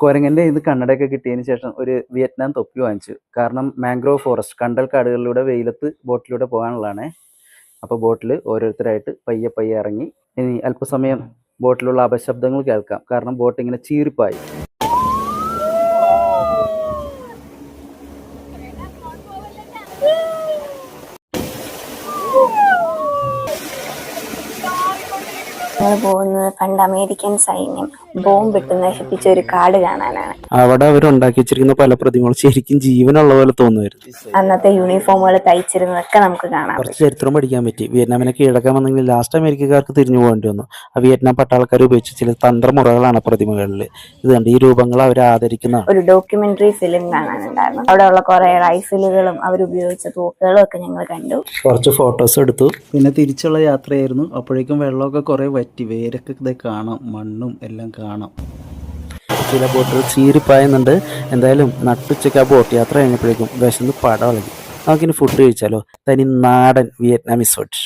കുരങ്ങന്റെ ഇത് കണ്ണടയൊക്കെ കിട്ടിയതിന് ശേഷം ഒരു വിയറ്റ്നാം തൊപ്പി വാങ്ങിച്ചു. കാരണം മാംഗ്രോവ് ഫോറസ്റ്റ് കണ്ടൽ കാടുകളിലൂടെ വെയിലത്ത് ബോട്ടിലൂടെ പോകാനുള്ളതാണ്. അപ്പോൾ ബോട്ടിൽ ഓരോരുത്തരായിട്ട് പയ്യെ പയ്യെ ഇറങ്ങി. ഇനി അല്പസമയം ബോട്ടിലുള്ള അപശബ്ദങ്ങൾ കേൾക്കാം. കാരണം ബോട്ട് ഇങ്ങനെ ചീറിപ്പായി. ഞങ്ങൾ പോകുന്നത് പണ്ട് അമേരിക്കൻ സൈന്യം ബോംബിട്ട് നശിപ്പിച്ച ഒരു കാട് കാണാനാണ്. അവിടെ അവർ ഉണ്ടാക്കി വെച്ചിരിക്കുന്ന പല പ്രതിമകളും ശരിക്കും ജീവനുള്ള പോലെ തോന്നുമായിരുന്നു. അന്നത്തെ യൂണിഫോമുകൾ തയ്ച്ചിരുന്നതൊക്കെ നമുക്ക് കാണാം കുറച്ച് ചരിത്രം പഠിക്കാൻ പറ്റി. വിയറ്റ്നാമിനെ കീഴടക്കാൻ വന്നെങ്കിൽ ലാസ്റ്റ് അമേരിക്കക്കാർക്ക് തിരിഞ്ഞു പോകേണ്ടി വന്നു. ആ വിയറ്റ്നാം പട്ടാൾക്കാർ ഉപയോഗിച്ച ചില തന്ത്രമുറകളാണ് പ്രതിമകളിൽ. ഇത് കണ്ട് ഈ രൂപങ്ങൾ അവർ ആദരിക്കുന്ന ഒരു ഡോക്യുമെന്ററി ഫിലിം കാണാനുണ്ടായിരുന്നു. അവിടെയുള്ള ഉള്ള കുറെ റൈഫിലുകളും അവരുപയോഗിച്ച തോക്കുകളും ഒക്കെ ഞങ്ങൾ കണ്ടു. കുറച്ച് ഫോട്ടോസ് എടുത്തു. പിന്നെ തിരിച്ചുള്ള യാത്രയായിരുന്നു. അപ്പോഴേക്കും വെള്ളമൊക്കെ കുറേ വറ്റി വേരൊക്കെ കാണാം മണ്ണും എല്ലാം കാണാം. ചില ബോട്ടുകൾ ചീരിപ്പായുന്നുണ്ട് എന്തായാലും നട്ടുച്ചയ്ക്ക് ആ ബോട്ട് യാത്ര കഴിഞ്ഞപ്പോഴേക്കും വിശന്ന് ഇളകി. നമുക്കിനി ഫുഡ് കഴിച്ചാലോ? തനി നാടൻ വിയറ്റ്നാമിസ് ഫുഡ്